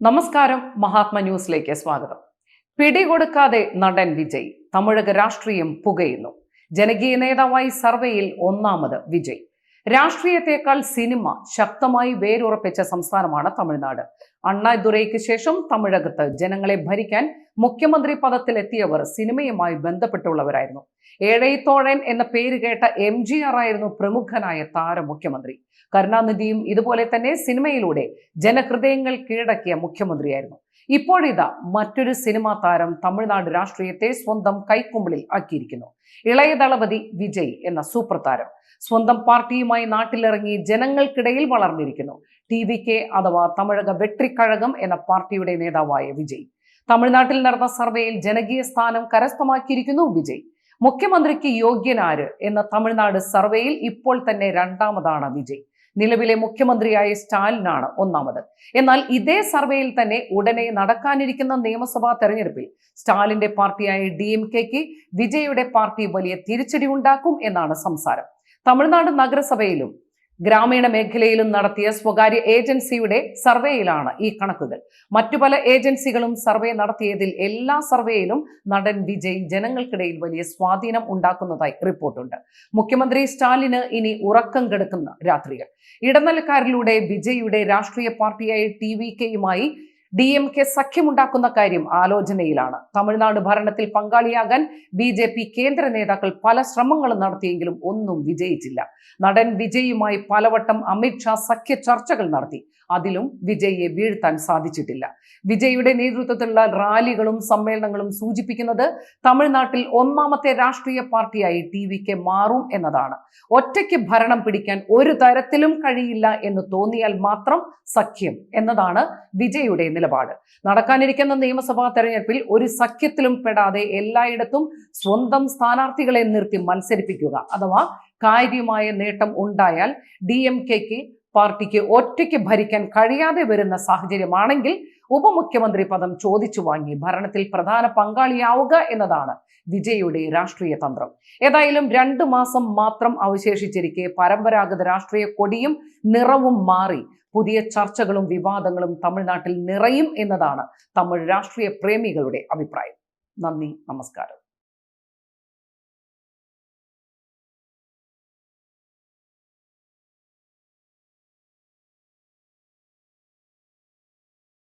നമസ്കാരം മഹാത്മ ന്യൂസിലേക്ക് സ്വാഗതം. പിടികൊടുക്കാതെ നടൻ വിജയ് തമിഴക രാഷ്ട്രീയം പുകയുന്നു. ജനകീയ നേതാവായി സർവേയിൽ ഒന്നാമത് വിജയ്. രാഷ്ട്രീയത്തെക്കാൾ സിനിമ ശക്തമായി വേരുറപ്പിച്ച സംസ്ഥാനമാണ് തമിഴ്നാട്. അണ്ണാദുരൈക്ക് ശേഷം തമിഴകത്ത് ജനങ്ങളെ ഭരിക്കാൻ മുഖ്യമന്ത്രി പദത്തിലെത്തിയവർ സിനിമയുമായി ബന്ധപ്പെട്ടുള്ളവരായിരുന്നു. ഏഴൈത്തോഴൻ എന്ന പേര് കേട്ട എം ജി ആർ ആയിരുന്നു പ്രമുഖനായ താര മുഖ്യമന്ത്രി. കരുണാനിധിയും ഇതുപോലെ തന്നെ സിനിമയിലൂടെ ജനഹൃദയങ്ങൾ കീഴടക്കിയ മുഖ്യമന്ത്രിയായിരുന്നു. ഇപ്പോഴിതാ മറ്റൊരു സിനിമാ താരം തമിഴ്നാട് രാഷ്ട്രീയത്തെ സ്വന്തം കൈക്കുമ്പിളിൽ ആക്കിയിരിക്കുന്നു. ഇളയ ദളപതി വിജയ് എന്ന സൂപ്പർ താരം സ്വന്തം പാർട്ടിയുമായി നാട്ടിലിറങ്ങി ജനങ്ങൾക്കിടയിൽ വളർന്നിരിക്കുന്നു. ടി വി കെ അഥവാ തമിഴക വെട്രിക്കഴകം എന്ന പാർട്ടിയുടെ നേതാവായ വിജയ്. തമിഴ്നാട്ടിൽ നടന്ന സർവേയിൽ ജനകീയ സ്ഥാനം കരസ്ഥമാക്കിയിരിക്കുന്നു വിജയ്. മുഖ്യമന്ത്രിക്ക് യോഗ്യനാര് എന്ന തമിഴ്നാട് സർവേയിൽ ഇപ്പോൾ തന്നെ രണ്ടാമതാണ് വിജയ്. നിലവിലെ മുഖ്യമന്ത്രിയായ സ്റ്റാലിനാണ് ഒന്നാമത്. എന്നാൽ ഇതേ സർവേയിൽ തന്നെ ഉടനെ നടക്കാനിരിക്കുന്ന നിയമസഭാ തെരഞ്ഞെടുപ്പിൽ സ്റ്റാലിന്റെ പാർട്ടിയായ ഡി എം കെക്ക് വിജയുടെ പാർട്ടി വലിയ തിരിച്ചടി ഉണ്ടാക്കും എന്നാണ് സംസാരം. തമിഴ്നാട് നഗരസഭയിലും ഗ്രാമീണ മേഖലയിലും നടത്തിയ സ്വകാര്യ ഏജൻസിയുടെ സർവേയിലാണ് ഈ കണക്കുകൾ. മറ്റു പല ഏജൻസികളും സർവേ നടത്തിയതിൽ എല്ലാ സർവേയിലും നടൻ വിജയ് ജനങ്ങൾക്കിടയിൽ വലിയ സ്വാധീനം ഉണ്ടാക്കുന്നതായി റിപ്പോർട്ടുണ്ട്. മുഖ്യമന്ത്രി സ്റ്റാലിന് ഇനി ഉറക്കം കെടുക്കുന്ന രാത്രികൾ. ഇടനിലക്കാരിലൂടെ വിജയുടെ രാഷ്ട്രീയ പാർട്ടിയായ ടി വി കെയുമായി ഡി എം കെ സഖ്യമുണ്ടാക്കുന്ന കാര്യം ആലോചനയിലാണ്. തമിഴ്നാട് ഭരണത്തിൽ പങ്കാളിയാകാൻ ബി ജെ പി കേന്ദ്ര നേതാക്കൾ പല ശ്രമങ്ങളും നടത്തിയെങ്കിലും ഒന്നും വിജയിച്ചില്ല. നടൻ വിജയുമായി പലവട്ടം അമിത്ഷാ സഖ്യ ചർച്ചകൾ നടത്തി. അതിലും വിജയിയെ വീഴ്ത്താൻ സാധിച്ചിട്ടില്ല. വിജയുടെ നേതൃത്വത്തിലുള്ള റാലികളും സമ്മേളനങ്ങളും സൂചിപ്പിക്കുന്നത് തമിഴ്നാട്ടിൽ ഒന്നാമത്തെ രാഷ്ട്രീയ പാർട്ടിയായി ടി വി കെ മാറും എന്നതാണ്. ഒറ്റയ്ക്ക് ഭരണം പിടിക്കാൻ ഒരു തരത്തിലും കഴിയില്ല എന്ന് തോന്നിയാൽ മാത്രം സഖ്യം എന്നതാണ് വിജയുടെ നിലപാട്. നടക്കാനിരിക്കുന്ന നിയമസഭാ തെരഞ്ഞെടുപ്പിൽ ഒരു സഖ്യത്തിലും പെടാതെ എല്ലായിടത്തും സ്വന്തം സ്ഥാനാർത്ഥികളെ നിർത്തി മത്സരിപ്പിക്കുക അഥവാ കാര്യമായ നേട്ടം ഉണ്ടായാൽ ഡി എം കെക്ക് പാർട്ടിക്ക് ഒറ്റയ്ക്ക് ഭരിക്കാൻ കഴിയാതെ വരുന്ന സാഹചര്യമാണെങ്കിൽ ഉപമുഖ്യമന്ത്രി പദം ചോദിച്ചു വാങ്ങി ഭരണത്തിൽ പ്രധാന പങ്കാളിയാവുക എന്നതാണ് വിജയുടെ രാഷ്ട്രീയ തന്ത്രം. ഏതായാലും രണ്ടു മാസം മാത്രം അവശേഷിച്ചിരിക്കെ പരമ്പരാഗത രാഷ്ട്രീയ കൊടിയും നിറവും മാറി പുതിയ ചർച്ചകളും വിവാദങ്ങളും തമിഴ്നാട്ടിൽ നിറയും എന്നതാണ് തമിഴ് രാഷ്ട്രീയ പ്രേമികളുടെ അഭിപ്രായം. നന്ദി നമസ്കാരം.